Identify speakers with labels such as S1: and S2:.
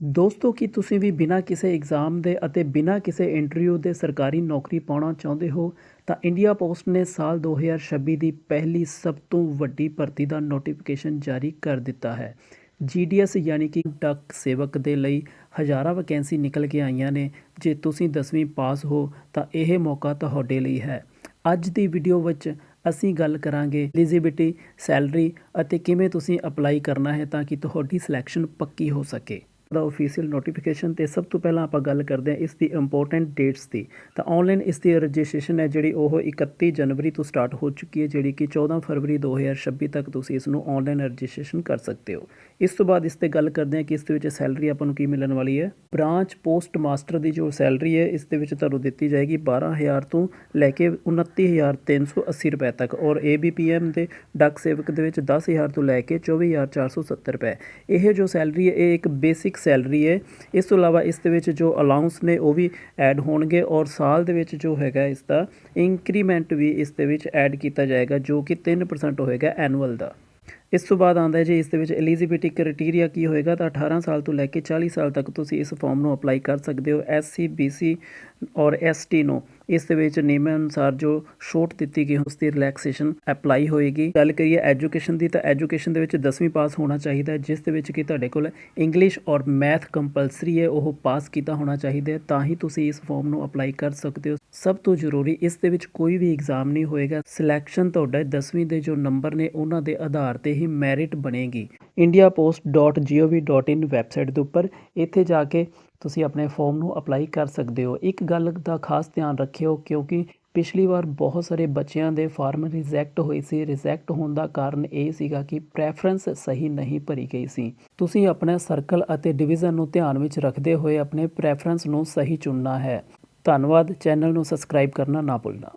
S1: ਦੋਸਤੋ, ਕੀ ਤੁਸੀਂ ਵੀ ਬਿਨਾਂ ਕਿਸੇ ਐਗਜ਼ਾਮ ਦੇ ਅਤੇ ਬਿਨਾਂ ਕਿਸੇ ਇੰਟਰਵਿਊ ਦੇ ਸਰਕਾਰੀ ਨੌਕਰੀ ਪਾਉਣਾ ਚਾਹੁੰਦੇ ਹੋ? ਤਾਂ ਇੰਡੀਆ ਪੋਸਟ ਨੇ ਸਾਲ 2026 ਦੀ ਪਹਿਲੀ ਸਭ ਤੋਂ ਵੱਡੀ ਭਰਤੀ ਦਾ ਨੋਟੀਫਿਕੇਸ਼ਨ ਜਾਰੀ ਕਰ ਦਿੱਤਾ ਹੈ। ਜੀਡੀਐਸ ਯਾਨੀ ਕਿ ਡਾਕ ਸੇਵਕ ਦੇ ਲਈ ਹਜ਼ਾਰਾਂ ਵੈਕੈਂਸੀ ਨਿਕਲ ਕੇ ਆਈਆਂ ਨੇ। ਜੇ ਤੁਸੀਂ 10ਵੀਂ ਪਾਸ ਹੋ, ਤਾਂ ਇਹ ਮੌਕਾ ਤੁਹਾਡੇ ਲਈ ਹੈ। ਅੱਜ ਦੀ ਵੀਡੀਓ ਵਿੱਚ ਅਸੀਂ ਗੱਲ ਕਰਾਂਗੇ ਐਲੀਜੀਬਿਲਟੀ ਸੈਲਰੀ ਅਤੇ ਕਿਵੇਂ ਤੁਸੀਂ ਅਪਲਾਈ ਕਰਨਾ ਹੈ ਤਾਂ ਕਿ ਤੁਹਾਡੀ ਸਿਲੈਕਸ਼ਨ ਪੱਕੀ ਹੋ ਸਕੇ। ਦਾ ਅਫੀਸ਼ੀਅਲ ਨੋਟੀਫਿਕੇਸ਼ਨ ਤੇ ਸਭ ਤੋਂ ਪਹਿਲਾਂ ਆਪਾਂ ਗੱਲ ਕਰਦੇ ਹਾਂ ਇਸ ਦੀ ਇੰਪੋਰਟੈਂਟ ਡੇਟਸ ਦੀ। ਤਾਂ ਆਨਲਾਈਨ ਇਸ ਦੀ ਰਜਿਸਟ੍ਰੇਸ਼ਨ ਹੈ ਜਿਹੜੀ ਉਹ 31 ਜਨਵਰੀ ਤੋਂ ਸਟਾਰਟ ਹੋ ਚੁੱਕੀ ਹੈ, ਜਿਹੜੀ ਕਿ 14 ਫਰਵਰੀ 2026 ਤੱਕ ਤੁਸੀਂ ਇਸ ਨੂੰ ਆਨਲਾਈਨ ਰਜਿਸਟ੍ਰੇਸ਼ਨ ਕਰ ਸਕਦੇ ਹੋ। ਇਸ ਤੋਂ ਬਾਅਦ ਇਸ ਤੇ ਗੱਲ ਕਰਦੇ ਹਾਂ ਕਿ ਇਸ ਦੇ ਵਿੱਚ ਸੈਲਰੀ ਆਪਾਂ ਨੂੰ ਕੀ ਮਿਲਣ ਵਾਲੀ ਹੈ। ਬ੍ਰਾਂਚ ਪੋਸਟ ਮਾਸਟਰ ਦੀ ਜੋ ਸੈਲਰੀ ਹੈ, ਇਸ ਦੇ ਵਿੱਚ ਤੁਹਾਨੂੰ ਦਿੱਤੀ ਜਾਏਗੀ 12000 ਤੋਂ ਲੈ ਕੇ 29380 ਰੁਪਏ ਤੱਕ ਔਰ ਏਬੀਪੀਐਮ ਦੇ ਡਾਕ ਸੇਵਕ ਦੇ ਵਿੱਚ 10000 ਤੋਂ ਲੈ ਕੇ 24470 ਰੁਪਏ। ਇਹ ਜੋ ਸੈਲਰੀ ਹੈ, ਇਹ ਇੱਕ ਬੇਸਿਕ ਸੈਲਰੀ ਹੈ। ਇਸ ਤੋਂ ਇਲਾਵਾ ਇਸ ਦੇ ਵਿੱਚ ਜੋ ਅਲਾਉਂਸ ਨੇ ਉਹ ਵੀ ਐਡ ਹੋਣਗੇ ਔਰ ਸਾਲ ਦੇ ਵਿੱਚ ਜੋ ਹੈਗਾ ਇਸ ਦਾ ਇੰਕਰੀਮੈਂਟ ਵੀ ਇਸ ਦੇ ਵਿੱਚ ਐਡ ਕੀਤਾ ਜਾਏਗਾ, ਜੋ ਕਿ 3% ਹੋਏਗਾ ਐਨੂਅਲ ਦਾ। ਇਸ ਤੋਂ ਬਾਅਦ ਆਉਂਦਾ ਹੈ ਜੀ, ਇਸ ਦੇ ਵਿੱਚ ਐਲੀਜੀਬਿਲਟੀ ਕ੍ਰਾਈਟੇਰੀਆ ਕੀ ਹੋਏਗਾ? ਤਾਂ 18 ਸਾਲ ਤੋਂ ਲੈ ਕੇ 40 ਸਾਲ ਤੱਕ ਤੁਸੀਂ ਇਸ ਫਾਰਮ ਨੂੰ ਅਪਲਾਈ ਕਰ ਸਕਦੇ ਹੋ ਐਸਸੀ ਬੀਸੀ ਔਰ ਐਸਟੀ ਨੂੰ। ਇਸ ਦੇ ਵਿੱਚ ਨਿਯਮ ਅਨੁਸਾਰ ਜੋ ਛੋਟ ਦਿੱਤੀ ਗਈ, ਉਸ ਦੀ ਰਿਲੈਕਸੇਸ਼ਨ ਅਪਲਾਈ ਹੋਏਗੀ। ਗੱਲ ਕਰੀਏ ਐਜੂਕੇਸ਼ਨ ਦੀ, ਤਾਂ ਐਜੂਕੇਸ਼ਨ ਦੇ ਵਿੱਚ 10ਵੀਂ ਪਾਸ ਹੋਣਾ ਚਾਹੀਦਾ ਹੈ, ਜਿਸ ਦੇ ਵਿੱਚ ਕਿ ਤੁਹਾਡੇ ਕੋਲ ਇੰਗਲਿਸ਼ ਔਰ ਮੈਥ ਕੰਪਲਸਰੀ ਹੈ, ਉਹ ਪਾਸ ਕੀਤਾ ਹੋਣਾ ਚਾਹੀਦਾ ਹੈ, ਤਾਂ ਹੀ ਤੁਸੀਂ ਇਸ ਫਾਰਮ ਨੂੰ ਅਪਲਾਈ ਕਰ ਸਕਦੇ ਹੋ। ਸਭ ਤੋਂ ਜ਼ਰੂਰੀ, ਇਸ ਦੇ ਵਿੱਚ ਕੋਈ ਵੀ ਐਗਜ਼ਾਮ ਨਹੀਂ ਹੋਏਗਾ। ਸਿਲੈਕਸ਼ਨ ਤੁਹਾਡਾ 10ਵੀਂ ਦੇ ਜੋ ਨੰਬਰ ਨੇ, ਉਹਨਾਂ ਦੇ ਆਧਾਰ ਤੇ ਹੀ ਮੈਰਿਟ ਬਣੇਗੀ। Indiapost.gov.in ਵੈਬਸਾਈਟ ਦੇ ਉੱਪਰ, ਇੱਥੇ ਜਾ ਕੇ ਤੁਸੀਂ ਆਪਣੇ ਫਾਰਮ ਨੂੰ ਅਪਲਾਈ ਕਰ ਸਕਦੇ ਹੋ। ਇੱਕ ਗੱਲ ਦਾ ਖਾਸ ਧਿਆਨ ਰੱਖਿਓ, ਕਿਉਂਕਿ ਪਿਛਲੀ ਵਾਰ ਬਹੁਤ ਸਾਰੇ ਬੱਚਿਆਂ ਦੇ ਫਾਰਮ ਰਿਜੈਕਟ ਹੋਏ ਸੀ। ਰਿਜੈਕਟ ਹੋਣ ਦਾ ਕਾਰਨ ਇਹ ਸੀਗਾ ਕਿ ਪ੍ਰੈਫਰੈਂਸ ਸਹੀ ਨਹੀਂ ਭਰੀ ਗਈ ਸੀ। ਤੁਸੀਂ ਆਪਣੇ ਸਰਕਲ ਅਤੇ ਡਿਵੀਜ਼ਨ ਨੂੰ ਧਿਆਨ ਵਿੱਚ ਰੱਖਦੇ ਹੋਏ ਆਪਣੇ ਪ੍ਰੈਫਰੈਂਸ ਨੂੰ ਸਹੀ ਚੁਣਨਾ ਹੈ। ਧੰਨਵਾਦ। ਚੈਨਲ ਨੂੰ ਸਬਸਕ੍ਰਾਈਬ ਕਰਨਾ ਨਾ ਭੁੱਲਣਾ।